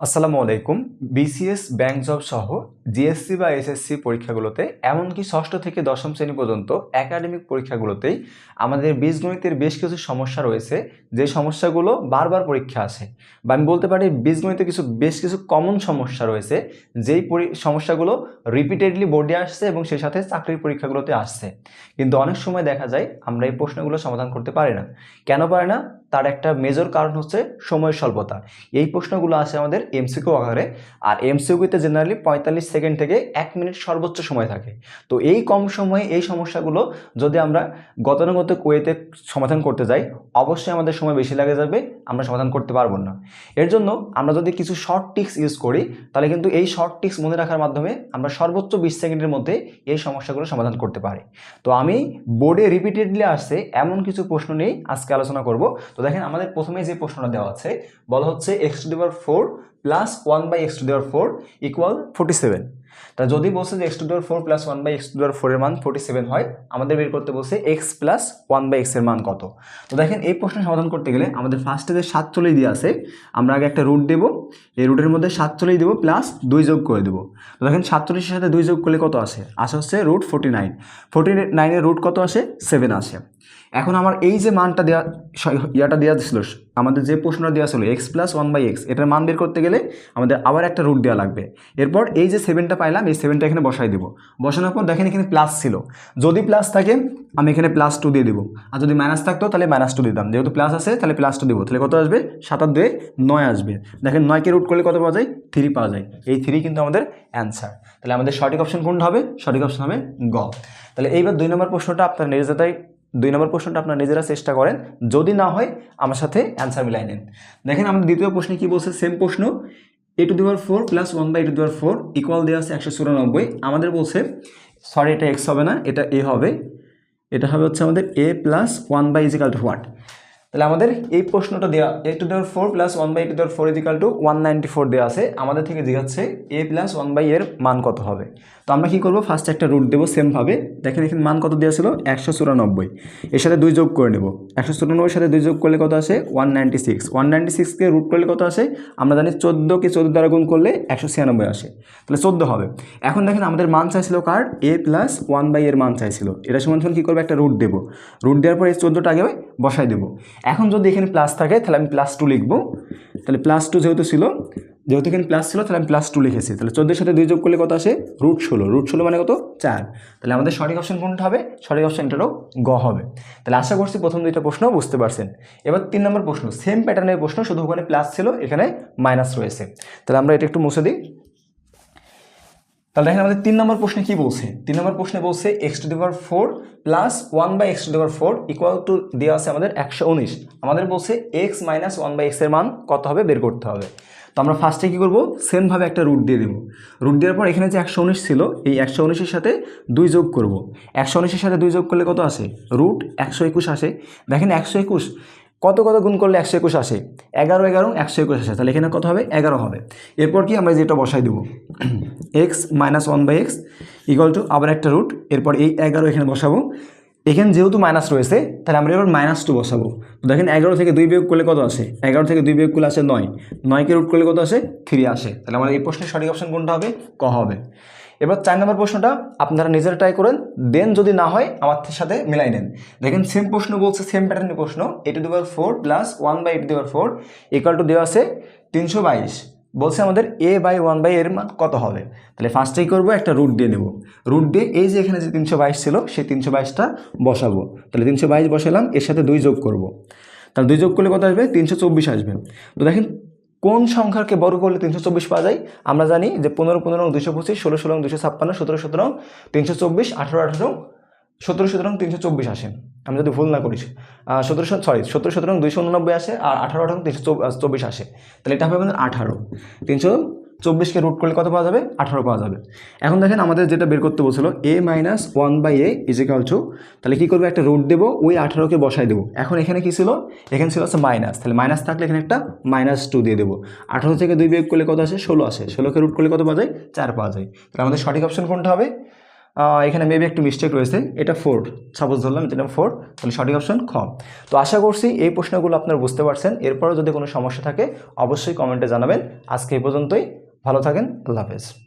আসসালামু আলাইকুম। BCS bank job সহ জিএসসি বা এসএসসি পরীক্ষাগুলোতে এমনকি ষষ্ঠ থেকে দশম শ্রেণি পর্যন্ত একাডেমিক পরীক্ষাগুলোতেই আমাদের বীজগণিতের বেশ কিছু সমস্যা রয়েছে। যে সমস্যাগুলো বারবার পরীক্ষা আসে বা আমি বলতে পারি বীজগণিতে কিছু, বেশ কিছু কমন সমস্যা রয়েছে, যেই সমস্যাগুলো রিপিটেডলি বোর্ডে আসছে এবং সেই সাথে চাকরির পরীক্ষাগুলোতে আসছে। কিন্তু অনেক সময় দেখা যায় আমরা এই প্রশ্নগুলো সমাধান করতে পারি না। কেন পারে না? তার একটা মেজর কারণ হচ্ছে সময়ের স্বল্পতা। এই প্রশ্নগুলো আসে আমাদের এমসিকিউ আকারে। আর এমসিকিউতে জেনারেলি পঁয়তাল্লিশ সেকেন্ড থেকে এক মিনিট সর্বোচ্চ সময় থাকে। তো এই কম সময়ে এই সমস্যাগুলো যদি আমরা গতানুগত ওয়েতে সমাধান করতে যাই, অবশ্যই আমাদের সময় বেশি লাগে যাবে, আমরা সমাধান করতে পারব না। এর জন্য আমরা যদি কিছু শর্ট টিক্স ইউজ করি, তাহলে কিন্তু এই শর্ট টিক্স মনে রাখার মাধ্যমে আমরা সর্বোচ্চ বিশ সেকেন্ডের মধ্যে এই সমস্যাগুলো সমাধান করতে পারি। তো আমি বোর্ডে রিপিটেডলি আসছে এমন কিছু প্রশ্ন নিয়েই আজকে আলোচনা করব। দেখেন আমাদের প্রথমে যে প্রশ্নটা দেওয়া আছে, বলা হচ্ছে এক্স টু দেওয়ার four plus one by X two দেওয়ার ফোর ইকুয়াল ফোর্টি সেভেন তা যদি বলছে যে এক্স টু দেওয়ার four plus one by X two দেওয়ার ফোরের মান ফোর্টি সেভেন হয়, আমাদের বের করতে বলছে এক্স প্লাস ওয়ান বাই এক্সের মান কত। তো দেখেন এই প্রশ্ন সমাধান করতে গেলে আমাদের ফার্স্টে যে সাতচল্লিশ দিয়ে আছে, আমরা আগে একটা রুট দেবো, এই রুটের মধ্যে সাতচল্লিশ দেবো প্লাস দুই যোগ করে দেবো। তো দেখেন সাতচল্লিশের সাথে দুই যোগ করলে কত আসে? আসে হচ্ছে রুট ফোর্টি নাইন ফোর্টি নাইনের রুট কত আসে? সেভেন আসে। এখন আমার এই যে মানটা দেওয়া ইয়াটা দেওয়া ছিল, আমাদের যে প্রশ্নটা দেওয়া ছিল x plus one by x এটার মান বের করতে গেলে আমাদের আবার একটা রুট দেওয়া লাগবে। এরপর এই যে সেভেনটা পাইলাম, এই সেভেনটা এখানে বসাই দেবো। বসানোর পর দেখেন এখানে প্লাস ছিল। যদি প্লাস থাকে, আমি এখানে প্লাস টু দিয়ে দেবো। আর যদি মাইনাস থাকতো, তাহলে মাইনাস টু দিতাম। যেহেতু প্লাস আছে, তাহলে প্লাস টু দেবো। তাহলে কত আসবে? সাতার দুয়ে নয় আসবে। দেখেন নয়কে রুট করলে কত পাওয়া যায়? থ্রি পাওয়া যায়। এই থ্রি কিন্তু আমাদের অ্যান্সার তাহলে আমাদের সঠিক অপশন কোনটা হবে? সঠিক অপশন হবে গ। তাহলে এইবার দুই নম্বর প্রশ্নটা আপনার নিজেরাই দুই নম্বর প্রশ্নটা আপনারা নিজেরা চেষ্টা করেন। যদি না হয়, আমার সাথে অ্যান্সার মিলাই নেন। দেখেন, আমাদের দ্বিতীয় প্রশ্নে কি বলছে? সেম প্রশ্ন। A to the power four plus one by to the power four equal দেওয়া আছে একশো চুরানব্বই। আমাদের বলছে সরি এটা এক্স হবে না, এটা এ হবে। এটা হবে হচ্ছে আমাদের a plus one by equal to what তাহলে আমাদের এই প্রশ্নটা দেওয়া a to the power four plus one by to the power four equal to one ninety four দেওয়া আছে। আমাদের থেকে জিজ্ঞাসছে এ প্লাস ওয়ান বাই এর মান কত হবে। তো আমরা কী করব? ফার্স্ট একটা রুট দেবো সেমভাবে দেখেন এখানে মান কত দেওয়া ছিল? একশো চুরানব্বই। এর সাথে দুই যোগ করে নেব। একশো চুরানব্বইয়ের সাথে দুই যোগ করলে কত আসে? One ninety six one ninety সিক্সকে root করলে কত আসে? আমরা জানি চোদ্দোকে চোদ্দ দ্বারা গুণ করলে একশো ছিয়ানব্বই আসে। তাহলে চোদ্দ হবে। এখন দেখেন আমাদের মান চাইছিল কার? এ প্লাস ওয়ান বাই এর মান চাইছিল। এটা সমান সমান কী করব? একটা রুট দেবো। রুট দেওয়ার পর এই চোদ্দোটা আগে বসাই দেবো। এখন যদি এখানে প্লাস থাকে, তাহলে আমি প্লাস টু লিখব। তাহলে প্লাস টু যেহেতু ছিল, যেহেতু এখানে প্লাস ছিল, তাহলে আমি প্লাস টু লিখেছি। তাহলে চোদ্দের সাথে দুই যোগ করলে কত আসে? রুট ষোলো। রুট ষোলো মানে কত? চার। তাহলে আমাদের সঠিক অপশন কোনটা হবে? সঠিক অপশন এটারও গ হবে। তাহলে আশা করছি প্রথম দুইটা প্রশ্ন বুঝতে পারছেন। এবার তিন নম্বর প্রশ্ন সেম প্যাটার্নের প্রশ্ন, শুধু ওখানে প্লাস ছিল, এখানে মাইনাস রয়েছে। তাহলে আমরা এটা একটু মুছে দিই। তাহলে দেখেন আমাদের তিন নম্বর প্রশ্নে কি বলছে? তিন নম্বর প্রশ্নে বলছে x to the power four plus one by x to the power four equal to দেওয়া আছে আমাদের একশো উনিশ। আমাদের বলছে এক্স মাইনাস ওয়ান বাই এক্সের মান কত হবে? বের করতে হবে। তো আমরা ফার্স্টে কী করব? সেমভাবে একটা রুট দিয়ে দেবো। রুট দেওয়ার পর এখানে যে একশো উনিশ ছিল, এই একশো উনিশের সাথে দুই যোগ করব। একশো উনিশের সাথে দুই যোগ করলে কত আসে? রুট একশো একুশ আসে। দেখেন একশো একুশ কত কত গুণ করলে একশো একুশ আসে? এগারো এগারো, একশো একুশ আসে। তাহলে এখানে কত হবে? এগারো হবে। এরপর কি আমরা যেটা বসাই দেবো? X minus one by x equal to আবার একটা রুট এরপর এই এগারো এখানে বসাবো। এখানে যেহেতু মাইনাস রয়েছে, তাহলে আমরা এবার মাইনাস টু বসাবো। তো দেখেন এগারো থেকে দুই বিয়োগ করলে কত আসে? এগারো থেকে দুই বিয়োগ করলে আসে নয়। নয়কে রুট করলে কত আসে? থ্রি আসে। তাহলে আমার এই প্রশ্নের সঠিক অপশন কোনটা হবে? ক হবে। এবার চার নম্বর প্রশ্নটা আপনারা নিজেরা ট্রাই করেন দেন যদি না হয় আমার সাথে মিলাই নেন। দেখেন সেম প্রশ্ন বলছে সেম প্যাটার্নের প্রশ্ন। A the power four plus one by a to the power four equal to দেওয়া আছে তিনশো বাইশ। বলছে আমাদের এ বাই ওয়ান বাই এর মান কত হবে? তাহলে ফার্স্টেই করব, একটা রুট দিয়ে নেব। রুট দিয়ে এই যে এখানে যে তিনশো বাইশ ছিল, সেই তিনশো বাইশটা বসাবো। তাহলে তিনশো বাইশ বসালাম, এর সাথে দুই যোগ করব। তাহলে দুই যোগ করলে কত আসবে? তিনশো চব্বিশ আসবে। তো দেখেন, কোন সংখ্যাকে বর্গ করলে তিনশো চব্বিশ পাওয়া যায়? আমরা জানি যে পনেরো পনেরো দুশো পঁচিশ, ষোলো ষোলো দুশো ছাপ্পান্ন, সতেরো সতেরো, তিনশো চব্বিশ, আঠারো আঠারো সতেরো সতেরো তিনশো চব্বিশ আসে। আমি যদি ভুল না করিস সতেরো সরি সতেরো সতেরো দুইশো উননব্বই আসে আর আঠারো আঠারো তিনশো চব্বিশ আসে। তাহলে এটা হবে আমাদের আঠারো। তিনশো চব্বিশকে রুট করলে কত পাওয়া যাবে? আঠারো পাওয়া যাবে। এখন দেখেন আমাদের যেটা বের করতে বলছিল a minus one by a equal to তাহলে কী করব? একটা রুট দেবো, ওই আঠারোকে বসাই দেবো। এখন এখানে কী ছিল? এখানে ছিল হচ্ছে মাইনাস তাহলে মাইনাস থাকলে এখানে একটা মাইনাস টু দিয়ে দেবো। আঠারো থেকে দুই বিয়োগ করলে কত আসে? ষোলো আসে। ষোলোকে রুট করলে কত পাওয়া যায়? চার পাওয়া যায়। তাহলে আমাদের সঠিক অপশন কোনটা হবে? এখানে মেবি একটু মিস্টেক রয়েছে। এটা ফোর সাপোজ ধরলাম এটা ফোর তাহলে সঠিক অপশন খ। তো আশা করছি এই প্রশ্নগুলো আপনারা বুঝতে পারছেন। এরপরও যদি কোনো সমস্যা থাকে, অবশ্যই কমেন্টে জানাবেন। আজকে এই পর্যন্তই। ভালো থাকেন। আল্লাহ হাফেজ।